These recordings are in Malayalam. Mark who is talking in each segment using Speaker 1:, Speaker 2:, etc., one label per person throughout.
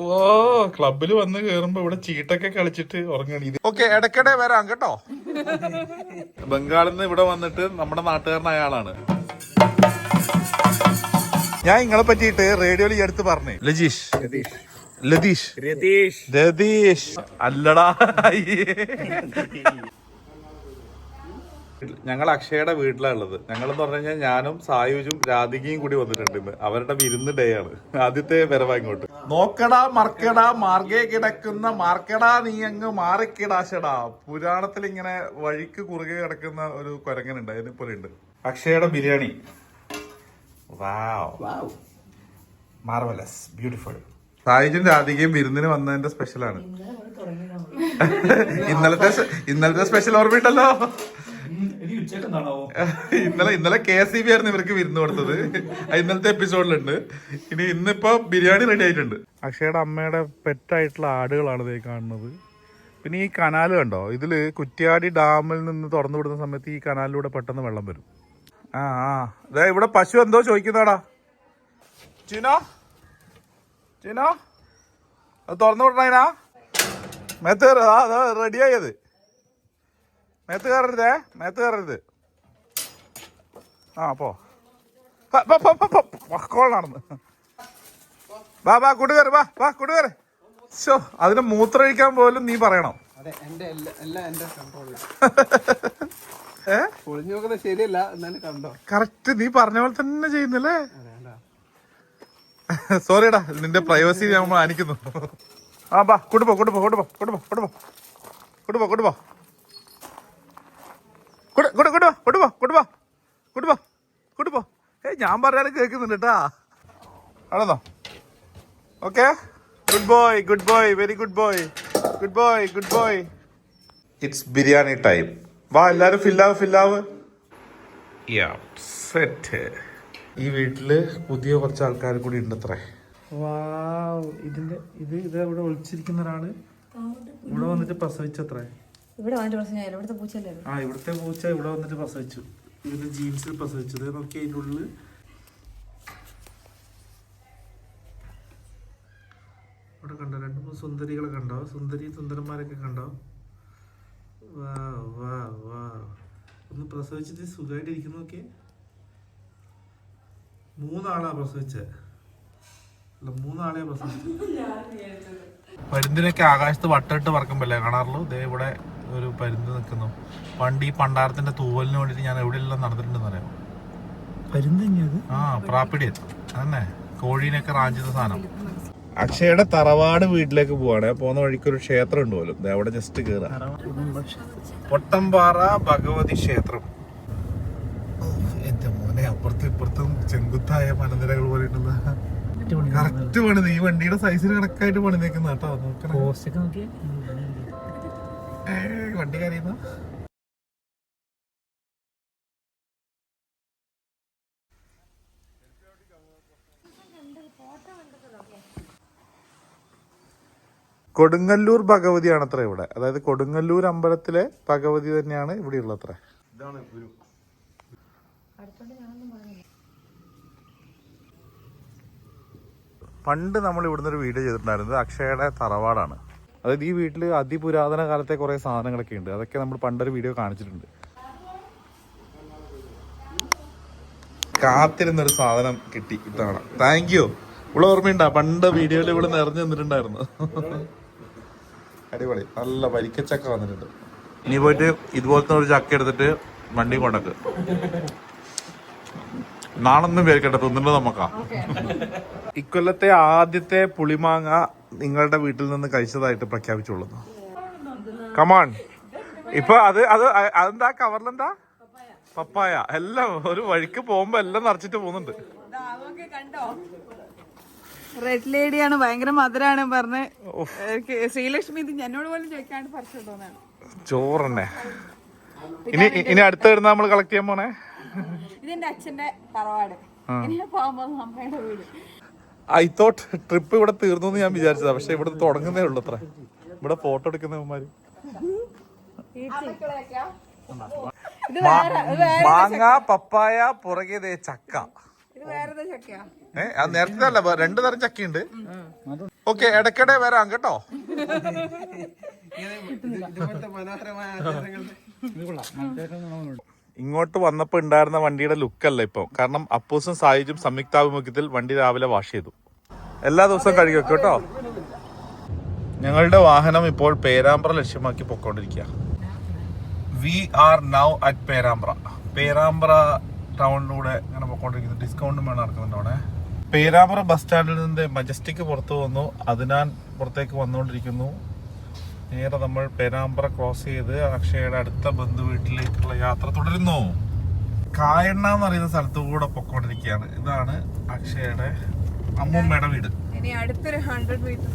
Speaker 1: ഓ ക്ലബിൽ വന്ന് കേറുമ്പോ ഇവിടെ ചീട്ടൊക്കെ കളിച്ചിട്ട് ഉറങ്ങണി. ഓക്കെ ഇടയ്ക്കിടെ വരാം കേട്ടോ. ബംഗാളിൽ നിന്ന് ഇവിടെ വന്നിട്ട് നമ്മുടെ നാട്ടുകാരൻ ആളാണ് ഞാൻ നിങ്ങളെ പറ്റിയിട്ട് റേഡിയോയിൽ ഈ അടുത്ത് പറഞ്ഞു. ലജീഷ്. ലതീഷ്.
Speaker 2: രതീഷ്
Speaker 1: രതീഷ് അല്ലടാ ഞങ്ങൾ അക്ഷയുടെ വീട്ടിലാണ് ഉള്ളത്. ഞങ്ങൾ എന്ന് പറഞ്ഞു കഴിഞ്ഞാൽ ഞാനും സായുജും രാധികയും കൂടി വന്നിട്ടുണ്ട് ഇന്ന്. അവരുടെ വിരുന്ന് ഡേ ആണ്. ആദ്യത്തെ വരവ ഇങ്ങോട്ട് നോക്കടാ മർക്കടാ മാർഗേ കിടക്കുന്ന മാർക്കടാ നീ അങ്ങ് മാറിക്കിടാശടാ പുരാണത്തിൽ ഇങ്ങനെ വഴിക്ക് കുറുകെ കിടക്കുന്ന ഒരു കുരങ്ങനുണ്ട് അതിനെ പോലെ ഉണ്ട്. അക്ഷയുടെ ബിരിയാണി. വാവ് മാർവലസ് ബ്യൂട്ടിഫുൾ സായുജും രാധികയും വിരുന്നിന് വന്നതിന്റെ സ്പെഷ്യലാണ് ഇന്നലത്തെ ഇന്നലത്തെ സ്പെഷ്യൽ ഓർമ്മയുണ്ടല്ലോ. ഇന്നലെ ഇന്നലെ കെ സി ബി ആയിരുന്നു ഇവർക്ക് വിരുന്ന് കൊടുത്തത്. ഇന്നലത്തെ എപ്പിസോഡിലുണ്ട്. ഇനി ഇന്നിപ്പോ ബിരിയാണി റെഡി ആയിട്ടുണ്ട്. അക്ഷയുടെ അമ്മയുടെ പെറ്റായിട്ടുള്ള ആടുകളാണ് ഇതേ കാണുന്നത്. പിന്നെ ഈ കനാൽ കണ്ടോ? ഇതിൽ കുറ്റ്യാടി ഡാമിൽ നിന്ന് തുറന്നു വിടുന്ന സമയത്ത് ഈ കനാലിലൂടെ പെട്ടെന്ന് വെള്ളം വരും. ആ ആ. അതെ ഇവിടെ പശു എന്തോ ചോദിക്കുന്നതാടാ. ചിനോ? ചിനോ? അത് തുറന്നു വിടണ മെത്തേറ ആയത് മേത്ത് കയറരുതേ മേത്ത് കയറരുത്. ആ പോ. കോൾ നടന്ന്. വാ വാ കൂട്ടുകാര് വാ വാ കൂട്ടുകാര് ശോ അതിന് മൂത്രമൊഴിക്കാൻ പോലും നീ പറയണം.
Speaker 2: ശരിയല്ല
Speaker 1: കറക്റ്റ് നീ പറഞ്ഞ പോലെ തന്നെ ചെയ്യുന്നല്ലേ? സോറിടാ നിന്റെ പ്രൈവസി നമ്മൾ മാനിക്കുന്നു ആ ബാ കൊണ്ടുപോ കൊണ്ടുപോ കൊണ്ടുപോ കൊണ്ടുപോ കൊണ്ടുപോ കൊണ്ടുപോ കൊണ്ടുപോ കൊണ്ടു കൊടു പോ കൊടു പോ കൊടു പോ ഏ ഞാൻ പറയാനും കേൾക്കുന്നുണ്ട് കേട്ടാ. ആണെന്നോ okay? Good boy good boy very good boy good boy good boy it's biryani time വാ എല്ലാരും ഫില്ലാവ് ഫില്ലാവ് സെറ്റ് ഈ വീട്ടിൽ പുതിയ കുറച്ച് ആൾക്കാർ കൂടി ഉണ്ട് അത്രേ വാ ഇതിന്റെ ഇത് ഇത് ഇവിടെ ഒളിച്ചിരിക്കുന്ന ഒരാൾ ഇവിടെ വന്നിട്ട് പ്രസവിച്ചത്രേ.
Speaker 3: ഇവിടെ വന്നിട്ട് പ്രശ്നമില്ല ഇവിടുത്തെ പൂച്ചല്ലേ
Speaker 1: ആ ഇവിടുത്തെ പൂച്ച ഇവിടെ വന്നിട്ട് പ്രസവിച്ചു. ഇതിന്റെ ജീൻസിൽ പ്രസവിച്ചത്. നോക്കി അതിന്റെ ഉള്ളിൽ. ഇവിടെ കണ്ടോ രണ്ട് മൂന്ന് സുന്ദരികളെ കണ്ടോ? സുന്ദരി സുന്ദരന്മാരൊക്കെ കണ്ടോ? വാ വാ വാ ഒന്ന് പ്രസവിച്ചിട്ട് സുഖമായിട്ട് ഇരിക്കുന്നു നോക്കിയേ. മൂന്നാളാ പ്രസവിച്ചേ. അല്ല മൂന്നാളെ പ്രസവിച്ചു. പരുന്തിനൊക്കെ ആകാശത്ത് വട്ടിട്ട് പറക്കുമ്പല്ലേ കാണാറുള്ളൂ? ദേ ഇവിടെ ഒരു പരുന്ത് നിൽക്കുന്നു. പണ്ട് ഈ പണ്ടാരത്തിന്റെ തൂവലിന് വേണ്ടിട്ട് ഞാൻ എവിടെയെല്ലാം നടന്നിട്ടുണ്ടെന്ന് അറിയാം ആ പ്രാപ്പിടി. അതന്നെ. കോഴീനൊക്കെ റാഞ്ചുന്ന സാധനം. അക്ഷയുടെ തറവാട് വീട്ടിലേക്ക് പോവാണ്. പോകുന്ന വഴിക്ക് ഒരു ക്ഷേത്രം ഉണ്ട് പോലും അവിടെ ജസ്റ്റ് കേറാം. പൊട്ടമ്പാറ ഭഗവതി ക്ഷേത്രം. എന്റെ മോനെ അപ്പുറത്തും ഇപ്പുറത്തും ചെങ്കുത്തായ മലനിരകൾ പോലെ ഉണ്ടല്ലോ കറക്റ്റ് പണിത്. ഈ വണ്ടിയുടെ സൈസിന് കണക്കായിട്ട് പണി നിൽക്കുന്ന കേട്ടോ നോക്കണേ വണ്ടി കരയുന്നു കൊടുങ്ങല്ലൂർ ഭഗവതിയാണ് അത്ര ഇവിടെ. അതായത് കൊടുങ്ങല്ലൂർ അമ്പലത്തിലെ ഭഗവതി തന്നെയാണ് ഇവിടെ ഉള്ളത്ര ഇതാണ് ഗുരു. പണ്ട് നമ്മൾ ഇവിടുന്ന് ഒരു വീഡിയോ ചെയ്തിട്ടുണ്ടായിരുന്നത് അക്ഷയുടെ തറവാടാണ്. അതായത് ഈ വീട്ടിൽ അതിപുരാതന കാലത്തെ കുറെ സാധനങ്ങളൊക്കെ ഉണ്ട്. അതൊക്കെ നമ്മൾ പണ്ടൊരു വീഡിയോ കാണിച്ചിട്ടുണ്ട്. കാത്തിരുന്നൊരു സാധനം കിട്ടി ഇത്തവണ. താങ്ക് യു ഇവിടെ ഓർമ്മയുണ്ടാ? പണ്ട് വീഡിയോയിൽ ഇവിടെ നിറഞ്ഞു നിന്നിട്ടുണ്ടായിരുന്നു. അടിപൊളി. നല്ല വരിക്കച്ചക്ക വന്നിട്ടുണ്ട്. ഇനി പോയിട്ട് ഇതുപോലത്തെ ഒരു ചക്ക എടുത്തിട്ട് വണ്ടി കൊണ്ടക്ക്. നാളൊന്നും പേരിക്കട്ടെ തിന്നിട്ട് നമുക്കാ ഇക്കൊല്ലത്തെ ആദ്യത്തെ പുളിമാങ്ങ നിങ്ങളുടെ വീട്ടിൽ നിന്ന് കഴിച്ചതായിട്ട് പ്രഖ്യാപിച്ചോളൂ കമാൺ ഇപ്പൊ അത് അത് അതെന്താ? കവറിലെന്താ? പപ്പായ. എല്ലാം ഒരു വഴിക്ക് പോകുമ്പോ എല്ലാം നിറച്ചിട്ട് പോകുന്നുണ്ട്.
Speaker 3: റെഡ് ലേഡിയാണ് ഭയങ്കര മധുരാണ് പറഞ്ഞ്. ശ്രീലക്ഷ്മി ഇത് എന്നോട് പോലും ചോദിക്കാണ്ട് പറിച്ചിട്ടോന്നാണ്
Speaker 1: ചോറന്നെ. ഇനി ഇനി അടുത്ത വരുന്ന നമ്മൾ കളക്ട് ചെയ്യാൻ പോണേ?
Speaker 3: ഇതെന്റെ അച്ഛന്റെ തറവാട്. പോകുമ്പോ അമ്മയുടെ വീട്.
Speaker 1: ഐ തോട്ട് ട്രിപ്പ് ഇവിടെ തീർന്നു എന്ന് ഞാൻ വിചാരിച്ചതാ. പക്ഷെ ഇവിടെ തുടങ്ങുന്നേ ഉള്ളു അത്ര. ഇവിടെ ഫോട്ടോ എടുക്കുന്നവന്മാര്
Speaker 3: ഇത് ഇത് വേറെ
Speaker 1: മാങ്ങ പപ്പായ പുറകെ ദേ ചക്ക.
Speaker 3: ഇത് വേറെ ചക്കയാ
Speaker 1: ഏ അത് നേരത്തെ അല്ല രണ്ടു തരം ചക്കയുണ്ട്. ഓക്കെ ഇടയ്ക്കിടെ വരാം കേട്ടോ.
Speaker 2: മനോഹരമായ
Speaker 1: ഇങ്ങോട്ട് വന്നപ്പോൾ ഉണ്ടായിരുന്ന വണ്ടിയുടെ ലുക്കല്ല ഇപ്പൊ. കാരണം അപ്പൂസും സായിജും സംയുക്താഭിമുഖ്യത്തിൽ വണ്ടി രാവിലെ വാഷ് ചെയ്തു. എല്ലാ ദിവസവും കഴുകി കേട്ടോ. ഞങ്ങളുടെ വാഹനം ഇപ്പോൾ പേരാമ്പ്ര ലക്ഷ്യമാക്കി പൊക്കോണ്ടിരിക്കുക we are now at Perambra. Perambra ടൗണിലൂടെ ഇങ്ങനെ പൊക്കോണ്ടിരിക്കുന്നു. ഡിസ്കൗണ്ടും വേണം നടക്കുന്നുണ്ട് അവിടെ പേരാമ്പ്ര ബസ് സ്റ്റാൻഡിൽ നിന്ന് മജസ്റ്റിക് പുറത്തു വന്നു. അതിനാൽ പുറത്തേക്ക് വന്നുകൊണ്ടിരിക്കുന്നു. നേരെ നമ്മൾ പേരാമ്പ്ര ക്രോസ് ചെയ്ത് അക്ഷയയുടെ അടുത്ത ബന്ധു വീട്ടിലേക്കുള്ള യാത്ര തുടരുന്നു. കായണ്ണ എന്ന് പറയുന്ന സ്ഥലത്തു കൂടെ പൊക്കോണ്ടിരിക്കുകയാണ്. ഇതാണ് അക്ഷയയുടെ അമ്മൂമ്മയുടെ വീട്.
Speaker 3: ഇനി അടുത്തൊരു ഹൺഡ്രഡ് മീറ്റർ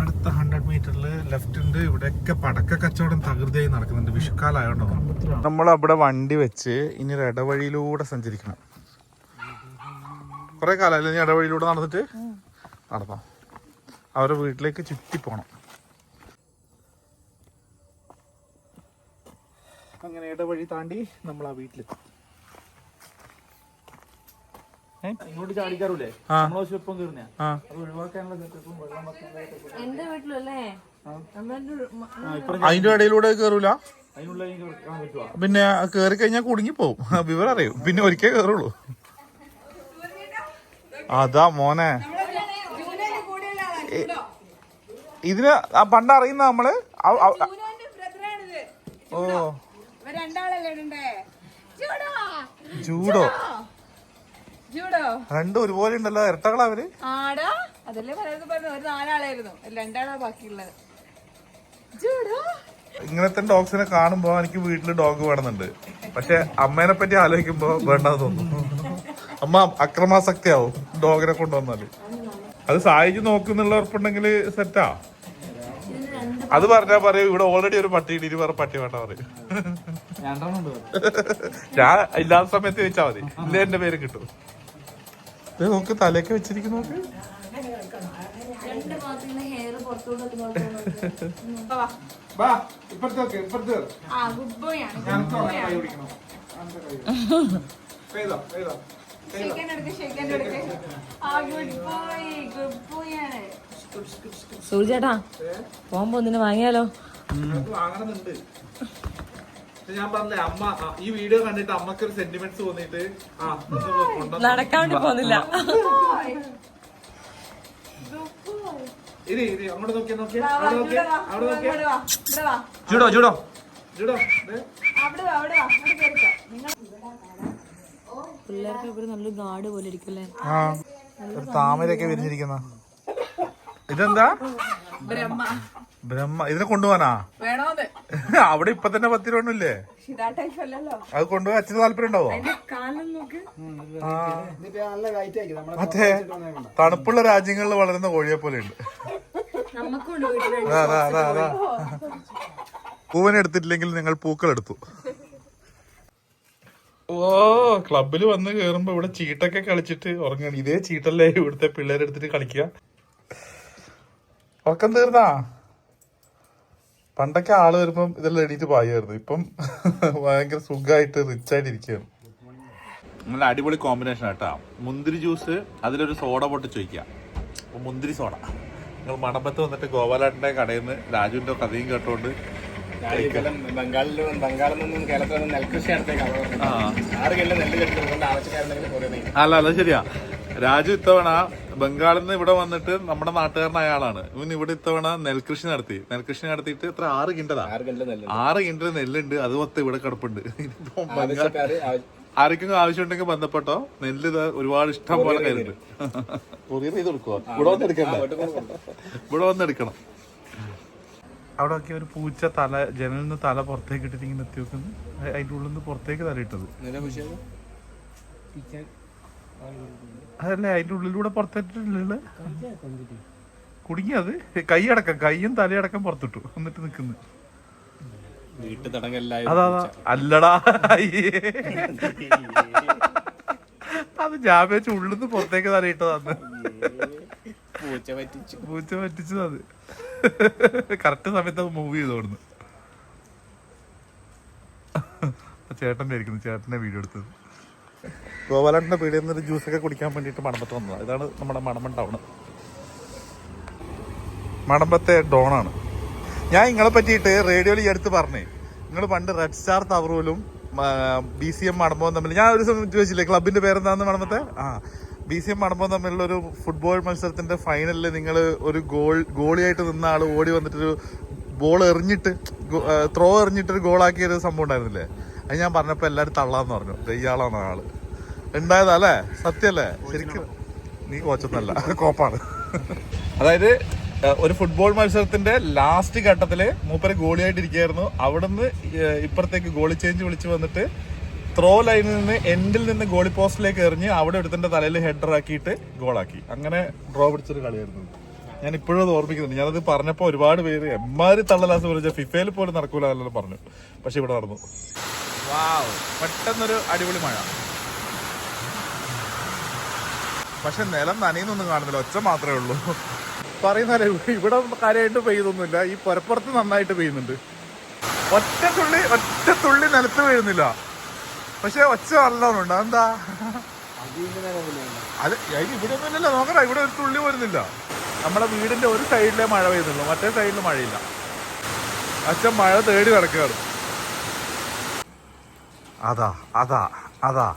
Speaker 1: അടുത്ത ഹൺഡ്രഡ് മീറ്ററിൽ ലെഫ്റ്റ് ഉണ്ട്. ഇവിടെയൊക്കെ പടക്ക കച്ചവടം തകൃതിയായി നടക്കുന്നുണ്ട്. വിഷുക്കാലായോണ്ടോ നമ്മൾ അവിടെ വണ്ടി വെച്ച് ഇനി ഒരു ഇടവഴിയിലൂടെ സഞ്ചരിക്കണം. കുറെ കാലമല്ലേ ഇനി ഇടവഴിയിലൂടെ നടന്നിട്ട്? നടത്താം അവരുടെ വീട്ടിലേക്ക് ചുറ്റി പോണം. അങ്ങനെ ഇടവഴി താണ്ടി നമ്മൾ ആ വീട്ടിലെത്തും
Speaker 4: ഇങ്ങോട്ട് ചാടിക്കാറൂലേ
Speaker 1: ആ.
Speaker 4: നമ്മളെ ഒപ്പം കീറുന്ന അത് ഒഴിവാക്കാനുള്ള സെറ്റപ്പും വെള്ളം
Speaker 3: എന്റെ വീട്ടിലല്ലേ?
Speaker 1: അതിന്റെ ഇടയിലൂടെ
Speaker 4: കേറൂല
Speaker 1: പിന്നെ കേറി കഴിഞ്ഞാൽ കുടുങ്ങി പോവും. വിവരം അറിയും. പിന്നെ ഒരിക്കൽ കേറുള്ളൂ അതാ മോനെ. ഇതിന് ആ പണ്ട് അറിയുന്ന നമ്മൾ? ഓ.
Speaker 3: ജൂഡോ.
Speaker 1: ജൂഡോ? രണ്ടും ഒരുപോലെ ഉണ്ടല്ലോ. ഇരട്ടകളാ അവർ.
Speaker 3: ആടാ അതല്ലേ പറയുന്നത് പറഞ്ഞു ഒരു നാലാളായിരുന്നു. രണ്ടാളാ ബാക്കിയുള്ളത്. ജൂഡോ.
Speaker 1: ഇങ്ങനത്തെ ഡോഗ്സിനെ കാണുമ്പോ എനിക്ക് വീട്ടിൽ ഡോഗ് വേണമെന്നുണ്ട്. പക്ഷെ അമ്മേനെ പറ്റി ആലോചിക്കുമ്പോ വേണ്ടെന്ന് തോന്നുന്നു അമ്മ അക്രമാസക്തിയാവും ഡോഗിനെ കൊണ്ടുവന്നാൽ. അത് സഹായിച്ചു നോക്കുന്നുള്ള ഉറപ്പുണ്ടെങ്കിൽ സെറ്റാ അത് പറഞ്ഞാ പറയും ഇവിടെ ഓൾറെഡി ഒരു പട്ടി ഇനി വേറെ പട്ടി വേണ്ട പറയും. ഞാൻ ഇല്ലാത്ത സമയത്ത് ചോദിച്ചാ മതി ഇല്ല എന്റെ പേര് കിട്ടും. ഇത് നോക്ക് തലയൊക്കെ വെച്ചിരിക്കുന്നു നോക്ക്.
Speaker 2: വാ
Speaker 5: സൂര്യേട്ടാ പോകുമ്പോ ഒന്നിനെ വാങ്ങിയാലോ?
Speaker 1: വാങ്ങണമെന്നുണ്ട് ഞാൻ പറഞ്ഞേ അമ്മ ആ, ഈ വീഡിയോ കണ്ടിട്ട് അമ്മയ്ക്ക് ഒരു സെന്റിമെന്റ്സ് തോന്നിട്ട് ആ
Speaker 5: പോന്നില്ല.
Speaker 1: ഇരി ഇരി അങ്ങോട്ട് നോക്കിയാ നോക്കിയാ. അവിടെ നോക്കിയാ
Speaker 3: വാ,
Speaker 1: അവിടെ നോക്കിയാ.
Speaker 4: ജൂഡോ ജൂഡോ
Speaker 1: ജൂഡോ
Speaker 3: അവിടെ വാ, അവിടെ വാ, അവിടെ കേറിക്കോ.
Speaker 5: പിള്ളേർക്ക് നല്ലൊരു ഗാർഡ് പോലെ ഇരിക്കല്ലേ
Speaker 1: ആ ഒരു താമരയൊക്കെ വിരിഞ്ഞിരിക്കുന്ന. ഇതെന്താ?
Speaker 3: ബ്രഹ്മ.
Speaker 1: ബ്രഹ്മ. ഇതിനെ കൊണ്ടുപോവാനാ അവിടെ ഇപ്പൊ തന്നെ പത്ത് രൂപ ഒന്നുമില്ലേ അത് കൊണ്ടുപോയി അച്ഛന് താല്പര്യം ഉണ്ടാവോ? അതെ തണുപ്പുള്ള രാജ്യങ്ങളിൽ വളരുന്ന കോഴിയെ പോലെ ഉണ്ട്.
Speaker 5: നമുക്കുണ്ട് വീട്ടിൽ
Speaker 1: അതാ അതാ അതാ. പൂവനെടുത്തിട്ടില്ലെങ്കിൽ പൂവൻ എടുത്തിട്ടില്ലെങ്കിൽ നിങ്ങൾ പൂക്കൾ എടുത്തു ഓ ക്ലബിൽ വന്ന് കേറുമ്പോ ഇവിടെ ചീട്ടൊക്കെ കളിച്ചിട്ട് ഉറങ്ങണം. ഇതേ ചീട്ടല്ലേ ഇവിടുത്തെ പിള്ളേരെടുത്തിട്ട് കളിക്കുക. ഉറക്കം തീർന്നാ? പണ്ടൊക്കെ ആൾ വരുമ്പം ഇതെല്ലാം എണീറ്റ് പായായിരുന്നു. ഇപ്പം ഭയങ്കര സുഖമായിട്ട് റിച്ച് ആയിട്ട് ഇരിക്കുകയാണ് നല്ല അടിപൊളി കോമ്പിനേഷൻ ആട്ടാ. മുന്തിരി ജ്യൂസ് അതിലൊരു സോഡ പൊട്ടി ചോദിക്കാം മുന്തിരി സോഡ നിങ്ങൾ മണപ്പത്ത് വന്നിട്ട് ഗോപാലാട്ടിന്റെ കടയിൽ നിന്ന് രാജുവിന്റെ കഥയും കേട്ടോണ്ട്
Speaker 6: ബംഗാളിലും ബംഗാളിൽ നിന്നും കേരളത്തിൽ നിന്നും നെൽകൃഷി ആറ് നെല്ല് കെട്ടിക്കൊണ്ട് ആവശ്യക്കാരുണ്ടെങ്കിൽ കുറേ
Speaker 1: അല്ല അല്ല ശരിയാ. രാജു ഇത്തവണ ബംഗാളിൽ നിന്ന് ഇവിടെ വന്നിട്ട് നമ്മുടെ നാട്ടുകാരൻ ആളാണ് ഇവൻ ഇവിടെ ഇത്തവണ നെൽകൃഷി നടത്തി. നെൽകൃഷി നടത്തിയിട്ട് എത്ര? ആറ് കിണ്ടലാ?
Speaker 6: ആറ് കിലോ നെല്ല്
Speaker 1: ആറ് കിണ്ടൽ നെല്ലുണ്ട്. അത് മൊത്തം ഇവിടെ കിടപ്പുണ്ട്. ഇനിയിപ്പോ ബംഗാൾ
Speaker 6: ഉണ്ടെങ്കിൽ
Speaker 1: ആർക്കെങ്കിലും ആവശ്യമുണ്ടെങ്കിൽ ബന്ധപ്പെട്ടോ? നെല്ല് ഇത് ഒരുപാട് ഇഷ്ടം പോലെ കയ്യിലുണ്ട്. കൊറിയർ ചെയ്ത് കൊടുക്കുക ഇവിടെ വന്ന് എടുക്കണ്ട. ഇവിടെ വന്ന് എടുക്കണം. അവിടെ ഒക്കെ ഒരു പൂച്ച തല ജനലിൽ നിന്ന് തല പുറത്തേക്ക് ഇട്ടിട്ട് ഇങ്ങനെ എത്തി വെക്കുന്നു അതിന്റെ അതിന്റെ ഉള്ളിൽ നിന്ന് പുറത്തേക്ക് തല ഇട്ടത് അതല്ലേ അതിന്റെ ഉള്ളിലൂടെ പുറത്തിട്ടില്ല കുടുങ്ങിയത് കൈ അടക്കം കൈയും തലയടക്കം പുറത്തിട്ടു. എന്നിട്ട്
Speaker 6: തടങ്കല്ലായി
Speaker 1: അതാ. അല്ലടാ. അത് ജാബേച്ച് ഉള്ളിൽ നിന്ന് പുറത്തേക്ക് തലയിട്ടതാന്ന്.
Speaker 6: പൂച്ച പറ്റിച്ചു
Speaker 1: പൂച്ച പറ്റിച്ചത് അത്. കറക്റ്റ് സമയത്ത് അത് മൂവ് ചെയ്ത് ഓടുന്നു. ചേട്ടന്റെ ആയിരിക്കുന്നു ചേട്ടന്റെ വീഡിയോ എടുത്തത്. ഗോപാലന്റെ പീടിയിൽ നിന്ന് ജ്യൂസൊക്കെ കുടിക്കാൻ വേണ്ടിയിട്ട് മണമ്പത്ത് വന്നതാണ് ഇതാണ് നമ്മുടെ മണമ്പൻ ടൗൺ മണമ്പത്തെ ഡോണാണ്. ഞാൻ നിങ്ങളെ പറ്റിയിട്ട് റേഡിയോയിൽ ഈ അടുത്ത് പറഞ്ഞേ. നിങ്ങൾ പണ്ട് റെഡ് സ്റ്റാർ തവറൂലും ബി സി എം മണമ്പവും തമ്മിൽ ഞാൻ ഒരു സമയം ചോദിച്ചില്ലേ ക്ലബിന്റെ പേരെന്താണെന്ന് മണമ്പത്തെ? ആ ബി സി എം മണമ്പവും തമ്മിലുള്ള ഒരു ഫുട്ബോൾ മത്സരത്തിന്റെ ഫൈനലിൽ നിങ്ങൾ ഒരു ഗോൾ ഗോളിയായിട്ട് നിന്ന ആൾ ഓടി വന്നിട്ടൊരു ബോൾ എറിഞ്ഞിട്ട് ത്രോ എറിഞ്ഞിട്ട് ഒരു ഗോളാക്കിയ ഒരു സംഭവം ഉണ്ടായിരുന്നില്ലേ? അത് ഞാൻ പറഞ്ഞപ്പോൾ എല്ലാവരും തള്ളാന്ന് പറഞ്ഞു. ഇയാളാണ് ആൾ. ഉണ്ടായതാ അല്ലേ? സത്യല്ലേ ശരിക്കും നീ കോച്ചൊന്നല്ല കോപ്പാണ്. അതായത് ഒരു ഫുട്ബോൾ മത്സരത്തിന്റെ ലാസ്റ്റ് ഘട്ടത്തിൽ മൂപ്പര് ഗോളിയായിട്ടിരിക്കുകയായിരുന്നു. അവിടുന്ന് ഇപ്പുറത്തേക്ക് ഗോളി ചേഞ്ച് വിളിച്ചു വന്നിട്ട് ത്രോ ലൈനിൽ നിന്ന് എൻഡിൽ നിന്ന് ഗോളി പോസ്റ്റിലേക്ക് എറിഞ്ഞ് അവിടെ എടുത്തിന്റെ തലയിൽ ഹെഡർ ആക്കിയിട്ട് ഗോളാക്കി അങ്ങനെ ഡ്രോ പിടിച്ചൊരു കളിയായിരുന്നു. ഞാൻ ഇപ്പോഴും അത് ഓർമ്മിക്കുന്നുണ്ട്. ഞാനത് പറഞ്ഞപ്പോൾ ഒരുപാട് പേര് എമ്മാരി തള്ളലാസ് പറഞ്ഞ ഫിഫയിൽ പോലും നടക്കൂല എന്നെല്ലാം പറഞ്ഞു. പക്ഷെ ഇവിടെ നടന്നു. പെട്ടെന്നൊരു അടിപൊളി മഴ. പക്ഷെ നിലം നനയുന്നൊന്നും കാണുന്നില്ല. ഒച്ച മാത്രമേ ഉള്ളൂ. പറയുന്നല്ലേ ഇവിടെ കാര്യമായിട്ട് പെയ്തൊന്നുമില്ല ഈ പുരപ്പുറത്ത് നന്നായിട്ട് പെയ്യുന്നുണ്ട്. ഒറ്റ തുള്ളി ഒറ്റ തുള്ളി നിലത്ത് വീഴുന്നില്ല. പക്ഷെ ഒച്ച നല്ലോണുണ്ട് എന്താ അത് ഇവിടെ ഒന്നുമില്ലല്ലോ നോക്കടാ ഇവിടെ ഒരു തുള്ളി വരുന്നില്ല നമ്മുടെ വീടിന്റെ ഒരു സൈഡിലേ മഴ പെയ്യുന്നുള്ളൂ മറ്റേ സൈഡിൽ മഴയില്ല. അച്ഛൻ മഴ തേടി നടക്കുകയാണ്. അതാ അതാ അതാ.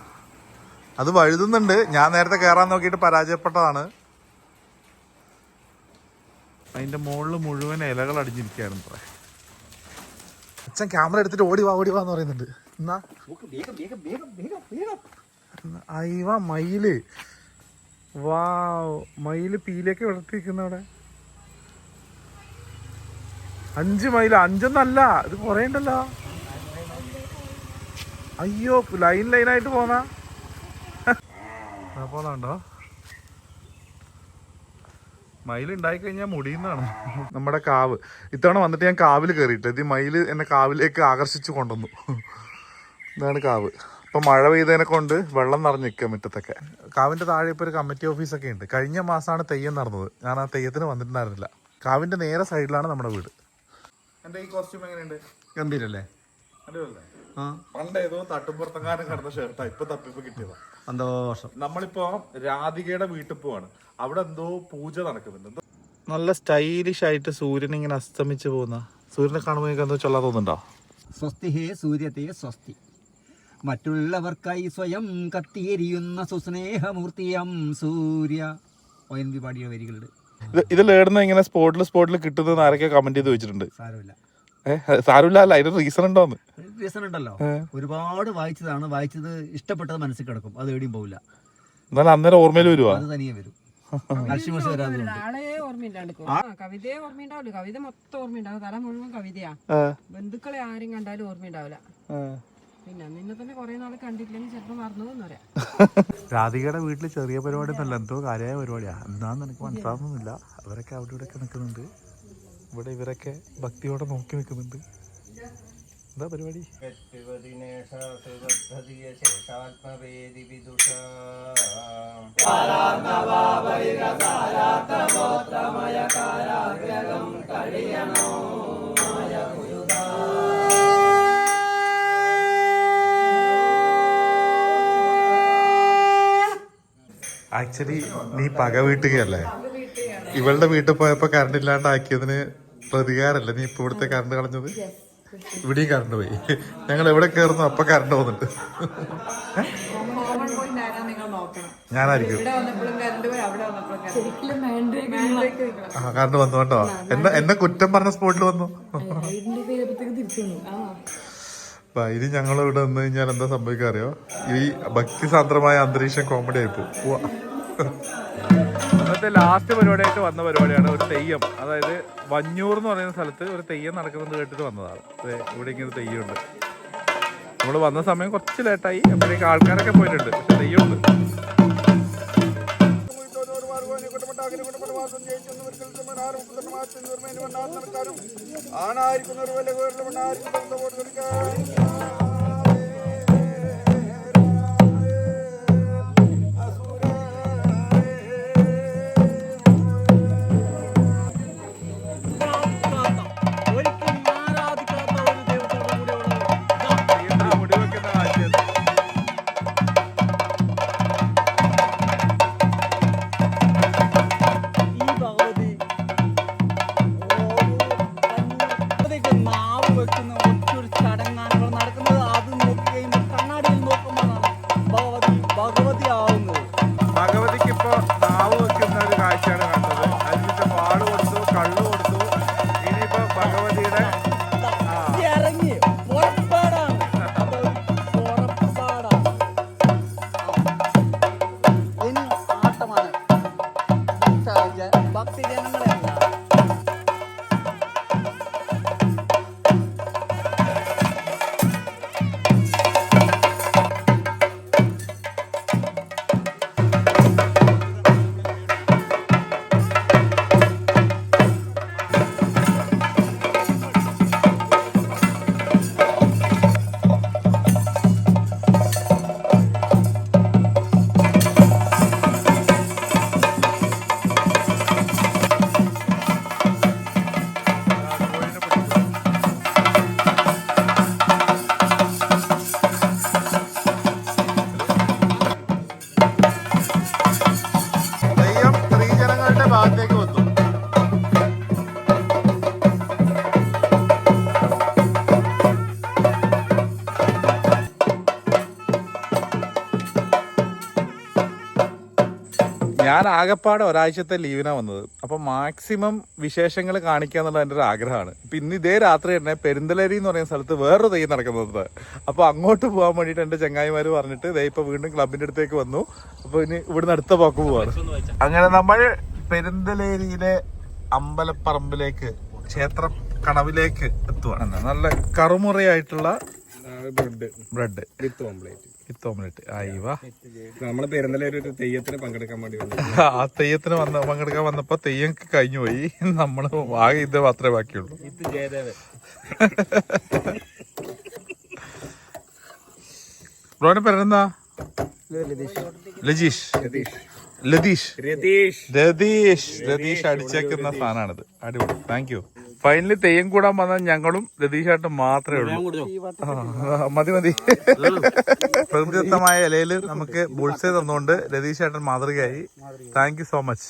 Speaker 1: അത് വഴുതുന്നുണ്ട്. ഞാൻ നേരത്തെ കയറാൻ നോക്കിയിട്ട് പരാജയപ്പെട്ടതാണ്. അതിന്റെ മുകളിൽ മുഴുവൻ ഇലകൾ അടിഞ്ഞിരിക്കുകയായിരുന്നു അച്ഛൻ ക്യാമറ എടുത്തിട്ട് ഓടി വാ ഓടി വാന്ന് പറയുന്നുണ്ട്. എന്നാ മയിൽ. വാ മയിൽ പീലേക്ക് വളർത്തിയിരിക്കുന്ന അവിടെ. അഞ്ച് മൈൽ അഞ്ചൊന്നല്ല. ഇത് കുറേ ഉണ്ടല്ലോ. അയ്യോ ലൈൻ ലൈനായിട്ട് പോന്നാ. പോന്നാണ്ടോ മയിൽ ഉണ്ടായി കഴിഞ്ഞാൽ മുടിയുന്നതാണ്. നമ്മുടെ കാവ്. ഇത്തവണ വന്നിട്ട് ഞാൻ കാവിൽ കയറിയിട്ട് ഇത് മയിൽ എന്നെ കാവിലേക്ക് ആകർഷിച്ചു കൊണ്ടുവന്നു. ഇതാണ് കാവ്. ഇപ്പൊ മഴ പെയ്തതിനെ കൊണ്ട് വെള്ളം നിറഞ്ഞു നിൽക്കുക മുറ്റത്തൊക്കെ. കാവിന്റെ താഴെ ഇപ്പൊ ഒരു കമ്മിറ്റി ഓഫീസൊക്കെ ഉണ്ട്. കഴിഞ്ഞ മാസമാണ് തെയ്യം നടന്നത്. ഞാൻ ആ തെയ്യത്തിന് വന്നിട്ടുണ്ടായിരുന്നില്ല. കാവിന്റെ നേരെ സൈഡിലാണ് നമ്മുടെ വീട്. എന്റെ ഈ കോസ്റ്റ്യൂം എങ്ങനെയുണ്ട്?
Speaker 2: ഗംഭീരല്ലേ?
Speaker 1: പണ്ട് ഏതോ തട്ടുപുറത്തങ്ങാനും കിടന്ന ഷർട്ടാ ഇപ്പൊ തപ്പിപ്പ് കിട്ടിയതാ.
Speaker 2: വർഷം
Speaker 1: നമ്മളിപ്പോ രാധികയുടെ വീട്ടിൽ പോവാണ്. അവിടെ എന്തോ പൂജ നടക്കുന്നുണ്ട്. നല്ല സ്റ്റൈലിഷ് ആയിട്ട് സൂര്യൻ ഇങ്ങനെ അസ്തമിച്ചു പോകുന്ന. സൂര്യനെ കാണുമ്പോൾ എനിക്ക് എന്തോ ചൊല്ലാൻ തോന്നുന്നുണ്ടോ?
Speaker 2: സ്വസ്തി ഹേ സൂര്യത്തെ സ്വസ്തി. മറ്റുള്ളവർക്കായി സ്വയം കത്തിയെരിയുന്ന സുസ്നേഹമൂർത്തിയം സൂര്യ. ഒ എൻ വി പാടിയ വരികളുണ്ട്.
Speaker 1: ഇത് ലേടുന്ന ഇങ്ങനെ സ്പോട്ടിൽ സ്പോട്ടിൽ കിട്ടുന്നത് ആരൊക്കെ കമന്റ് ചെയ്ത് വെച്ചിട്ടുണ്ട്.
Speaker 2: സാരമില്ല.
Speaker 1: സാരമില്ല അല്ല അതിന് റീസൺ ഉണ്ടോന്ന്?
Speaker 2: റീസൺ ഉണ്ടല്ലോ. ഒരുപാട് വായിച്ചതാണ്. വായിച്ചത് ഇഷ്ടപ്പെട്ടത് മനസ്സിൽ കിടക്കും. അത് എവിടെയും പോവില്ല.
Speaker 1: എന്നാലും അന്നേരം ഓർമ്മയിൽ വരുവാ?
Speaker 2: അത് തനിയെ വരും.
Speaker 7: കവിതയെ ഓർമ്മയുണ്ടാവില്ല. കവിത മൊത്തം ഓർമ്മയുണ്ടാവും. തല മുഴുവൻ കവിതയാ. ബന്ധുക്കളെ ആരും കണ്ടാലും ഓർമ്മയുണ്ടാവില്ല. പിന്നെ നിന്നെ തന്നെ കുറേ നാൾ കണ്ടിട്ടില്ലെങ്കിൽ ചിലപ്പോൾ മറന്നു എന്ന് പറയാം.
Speaker 1: രാധികയുടെ വീട്ടിൽ ചെറിയ പരിപാടി ഒന്നല്ല എന്തോ കാര്യമായ പരിപാടിയാ. എന്താന്ന് എനിക്ക് മനസ്സിലാവുന്നില്ല. അവരൊക്കെ അവിടെ ഇവിടെ ഒക്കെ നിൽക്കുന്നുണ്ട്. ഇവിടെ ഇവരൊക്കെ ഭക്തിയോടെ നോക്കി നിൽക്കുന്നുണ്ട്. എന്താ പരിപാടി? ആക്ച്വലി നീ പക വീട്ടുകയല്ലേ? ഇവളുടെ വീട്ടിൽ പോയപ്പോ കറണ്ട് ഇല്ലാണ്ടാക്കിയതിന് പ്രതികാരല്ലേ? നീ ഇപ്പൊ ഇവിടുത്തെ കറണ്ട് കളഞ്ഞത്? ഇവിടെയും കറണ്ട് പോയി. ഞങ്ങൾ എവിടെ കയറുന്നു അപ്പൊ കറണ്ട് പോകുന്നുണ്ട്. ഞാനായിരിക്കും. ആ കറണ്ട് വന്നു കേട്ടോ. എന്നെ എന്നെ കുറ്റം പറഞ്ഞ സ്പോട്ടിൽ വന്നു. ഇനി ഞങ്ങൾ ഇവിടെ വന്നു കഴിഞ്ഞാൽ എന്താ സംഭവിക്കുക അറിയോ? ഈ ഭക്തിസാന്ദ്രമായ അന്തരീക്ഷം കോമഡി ആയിപ്പോ അന്നത്തെ ലാസ്റ്റ് പരിപാടിയായിട്ട് വന്ന പരിപാടിയാണ് ഒരു തെയ്യം. അതായത് വഞ്ഞൂർ എന്ന് പറയുന്ന സ്ഥലത്ത് ഒരു തെയ്യം നടക്കുന്നത് കേട്ടിട്ട് വന്നതാണ്. ഇവിടെ ഇങ്ങനെ തെയ്യമുണ്ട് നമ്മൾ വന്ന സമയം കുറച്ച് ലേറ്റായി അപ്പോഴേക്ക് ആൾക്കാരൊക്കെ പോയിട്ടുണ്ട്. പക്ഷെ തെയ്യമുണ്ട്.
Speaker 2: ആഗ്രഹപ്പെട്ടവാസം ജയിച്ചെന്ന് ഒരിക്കലും മാറ്റുന്നവർ ആണായിരിക്കുന്നവർ
Speaker 1: വില വേറിലും ആയിരിക്കും भागामध्ये येत आहे ഞാൻ ആകെപ്പാടെ ഒരാഴ്ചത്തെ ലീവിനാണ് വന്നത്. അപ്പൊ മാക്സിമം വിശേഷങ്ങൾ കാണിക്കുക എന്നുള്ളത് എന്റെ ഒരു ആഗ്രഹമാണ്. ഇപ്പൊ ഇന്ന് ഇതേ രാത്രി തന്നെ പെരുന്തലേരി എന്ന് പറയുന്ന സ്ഥലത്ത് വേറൊരു തെയ്യം നടക്കുന്നത്. അപ്പൊ അങ്ങോട്ട് പോകാൻ വേണ്ടിയിട്ട് എന്റെ ചങ്ങായിമാർ പറഞ്ഞിട്ട് ദേ ഇപ്പൊ വീണ്ടും ക്ലബിന്റെ അടുത്തേക്ക് വന്നു. അപ്പൊ ഇനി ഇവിടുന്ന് അടുത്ത പോക്ക് പോവാണ്. അങ്ങനെ നമ്മൾ പെരുന്തലേരിയിലെ അമ്പലപ്പറമ്പിലേക്ക് ക്ഷേത്ര കടവിലേക്ക് എത്തുവാണ്. നല്ല കറുമുറയായിട്ടുള്ള
Speaker 6: bread.
Speaker 1: Bread.
Speaker 6: With omelette.
Speaker 1: With omelette ആയിവാ
Speaker 6: നമ്മൾ പെരുന്നല ഒരു തെയ്യത്തിന് പങ്കെടുക്കാൻ വേണ്ടി വന്നു.
Speaker 1: ആ തെയ്യത്തിന് വന്ന പങ്കെടുക്കാൻ വന്നപ്പോ തെയ്യം കഴിഞ്ഞു പോയി. നമ്മൾ ആകെ ഇത് മാത്രമേ ബാക്കിയുള്ളൂ. ബ്രോന്റെ പേരെന്താ? ലജീഷ് ലതീഷ്.
Speaker 6: രതീഷ്.
Speaker 1: രതീഷ്. രതീഷ് അടിച്ചേക്കുന്ന സാധനമാണിത് അടിപൊളി. താങ്ക് യു ഫൈനലി തെയ്യം കൂടാൻ വന്ന ഞങ്ങളും രതീഷായിട്ടും മാത്രമേ ഉള്ളൂ. മതി മതി. പ്രകൃതിദത്തമായ ഇലയിൽ നമുക്ക് ബുൾസേ തന്നുകൊണ്ട് രതീഷായിട്ടും മാതൃകയായി. Thank you so much